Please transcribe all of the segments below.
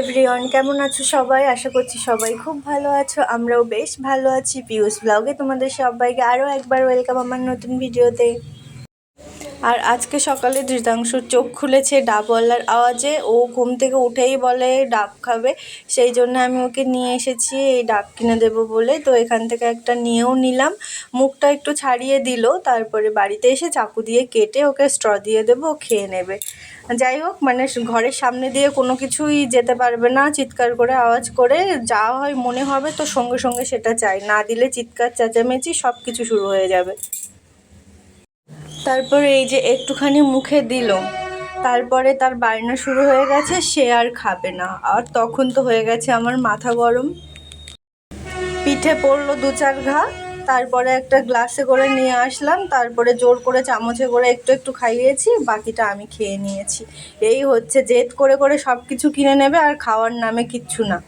Everyone, কেমন আছো সবাই? আশা করছি সবাই খুব ভালো আছো, আমরাও বেশ ভালো আছি। পিউস ব্লগে তোমাদের সবাইকে আরও একবার ওয়েলকাম আমার নতুন ভিডিওতে। আর আজকে সকালে ধৃতাংশুর চোখ খুলেছে ডাবওয়ালার আওয়াজে। ও ঘুম থেকে উঠেই বলে, ডাব খাবে। সেই জন্য আমি ওকে নিয়ে এসেছি, এই ডাব কিনে দেবো বলে। তো এখান থেকে একটা নিয়েও নিলাম। মুখটা একটু ছাড়িয়ে দিল, তারপরে বাড়িতে এসে চাকু দিয়ে কেটে ওকে স্ট্র দিয়ে দেবো, ও খেয়ে নেবে। যাই হোক মানে ঘরের সামনে দিয়ে কোনো কিছুই যেতে পারবে না, চিৎকার করে আওয়াজ করে। যা হয় মনে হবে, তো সঙ্গে সঙ্গে সেটা চাই। না দিলে চিৎকার, চেঁচামেচি সব কিছু শুরু হয়ে যাবে। তারপরে এই যে একটুখানি মুখে দিল। তারপরে তার বায়না শুরু হয়ে গেছে, সে আর খাবে না। আর তখন তো হয়ে গেছে আমার মাথা গরম। পিঠে পড়ল দু চার ঘা, তারপরে একটা গ্লাসে করে নিয়ে আসলাম, তারপরে জোর করে চামচে করে একটু একটু খাইয়েছি, বাকিটা আমি খেয়ে নিয়েছি। এই হচ্ছে জেদ করে করে সব কিছু কিনে নেবে আর খাওয়ার নামে কিচ্ছু না।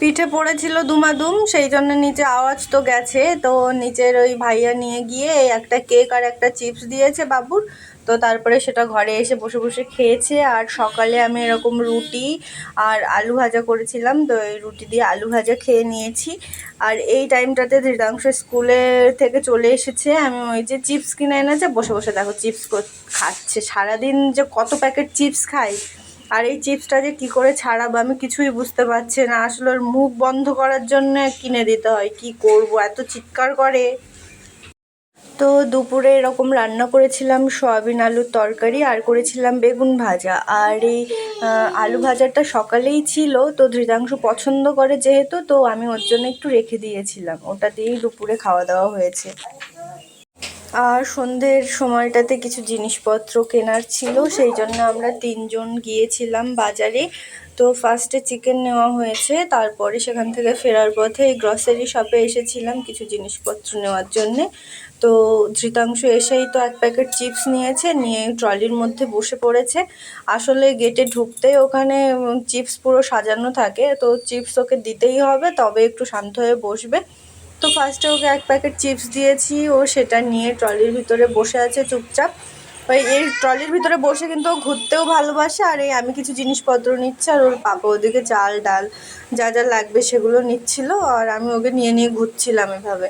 পিঠে পড়েছিল দুমাদুম, সেই জন্য নিচে আওয়াজ তো গেছে। তো নিচের ওই ভাইয়া নিয়ে গিয়ে একটা কেক আর একটা চিপস দিয়েছে বাবুর। তো তারপরে সেটা ঘরে এসে বসে বসে খেয়েছে। আর সকালে আমি এরকম রুটি আর আলু ভাজা করেছিলাম। তো এই রুটি দিয়ে আলু ভাজা খেয়ে নিয়েছি। আর এই টাইমটাতে ধৃতাংশ স্কুলে থেকে চলে এসেছে। আমি ওই যে চিপস কিনে এনেছে, বসে বসে দেখো চিপস খাচ্ছে। সারাদিন যে কত প্যাকেট চিপস খাই আর এই চিপসটা যে কী করে ছাড়াবো আমি কিছুই বুঝতে পারছি না। আসলে ওর মুখ বন্ধ করার জন্য কিনে দিতে হয়। কি করব? এত চিৎকার করে। তো দুপুরে এরকম রান্না করেছিলাম সয়াবিন আলুর তরকারি আর করেছিলাম বেগুন ভাজা। আর এই আলু ভাজাটা সকালেই ছিল, তো ধৃতাংশ পছন্দ করে যেহেতু, তো আমি ওর জন্য একটু রেখে দিয়েছিলাম। ওটা দিয়েই দুপুরে খাওয়া দাওয়া হয়েছে। আর সন্ধ্যের সময়টাতে কিছু জিনিসপত্র কেনার ছিল, সেই জন্য আমরা তিনজন গিয়েছিলাম বাজারে। তো ফার্স্টে চিকেন নেওয়া হয়েছে, তারপরে সেখান থেকে ফেরার পথে এই গ্রসারি শপে এসেছিলাম কিছু জিনিসপত্র নেওয়ার জন্যে। তো ধৃতাংশ এসেই তো এক প্যাকেট চিপস নিয়েছে, নিয়ে ট্রলির মধ্যে বসে পড়েছে। আসলে গেটে ঢুকতেই ওখানে চিপস পুরো সাজানো থাকে, তো চিপস ওকে দিতেই হবে, তবে একটু শান্ত হয়ে বসবে। তো ফার্স্টে ওকে এক প্যাকেট চিপস দিয়েছি, ও সেটা নিয়ে ট্রলির ভিতরে বসে আছে চুপচাপ। ওই এই ট্রলির ভিতরে বসে কিন্তু ও ঘুরতেও ভালোবাসে, আর এই আমি কিছু জিনিসপত্র নিচ্ছি, আর ওর পাপা ওদিকে চাল, ডাল যা যা লাগবে সেগুলো নিচ্ছিল, আর আমি ওকে নিয়ে নিয়ে ঘুরছিলাম এভাবে।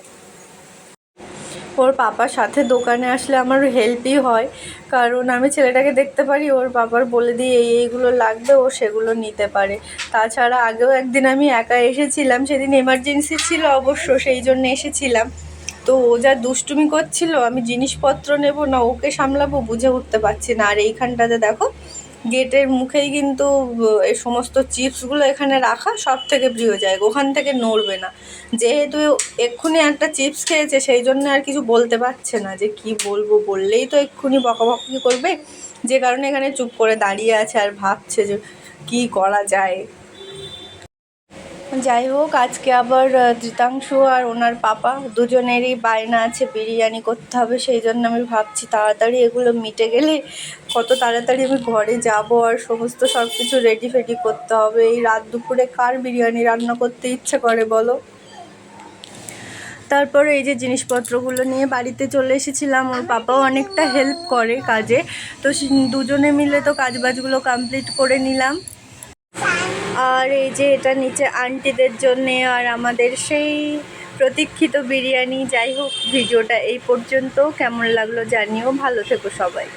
ওর পাপার সাথে দোকানে আসলে আমার হেল্পই হয়। কারণ আমি ছেলেটাকে দেখতে পারি, ওর বাবার বলে দিয়ে এই এইগুলো লাগবে, ও সেগুলো নিতে পারে। তাছাড়া আগেও একদিন আমি একা এসেছিলাম, সেদিন এমার্জেন্সি ছিল অবশ্য, সেই জন্য এসেছিলাম। তো ও যা দুষ্টুমি করছিল, আমি জিনিসপত্র নেব না, ওকে সামলাবো, বুঝে উঠতে পারছি না। আর এইখানটাতে দেখো গেটের মুখেই কিন্তু এই সমস্ত চিপসগুলো এখানে রাখা সব থেকে প্রিয় জায়গা। ওখান থেকে নড়বে না। যেহেতু এক্ষুনি একটা চিপস খেয়েছে, সেই জন্য আর কিছু বলতে পারছে না যে কি বলব, বললেই তো এক্ষুনি বকাবকি করবে। যে কারণে এখানে চুপ করে দাঁড়িয়ে আছে আর ভাবছে যে কি করা যায়। যাই হোক, আজকে আবার ধৃতাংশু আর ওনার পাপা দুজনেরই বায়না আছে বিরিয়ানি করতে হবে, সেই জন্য আমি ভাবছি তাড়াতাড়ি এগুলো মিটে গেলে কত তাড়াতাড়ি আমি ঘরে যাব আর সমস্ত সব কিছু রেডি ফেডি করতে হবে। এই রাত দুপুরে কার বিরিয়ানি রান্না করতে ইচ্ছে করে বলো? তারপরে এই যে জিনিসপত্রগুলো নিয়ে বাড়িতে চলে এসেছিলাম, ওর পাপাও অনেকটা হেল্প করে কাজে। তো দুজনে মিলে তো কাজবাজগুলো কমপ্লিট করে নিলাম। আর এই যে এটা নিচে আন্টিদের জন্যে আর আমাদের সেই প্রতীক্ষিত বিরিয়ানি, যাই হোক, ভিডিওটা এই পর্যন্ত। কেমন লাগল জানিও। ভালো থেকো সবাই।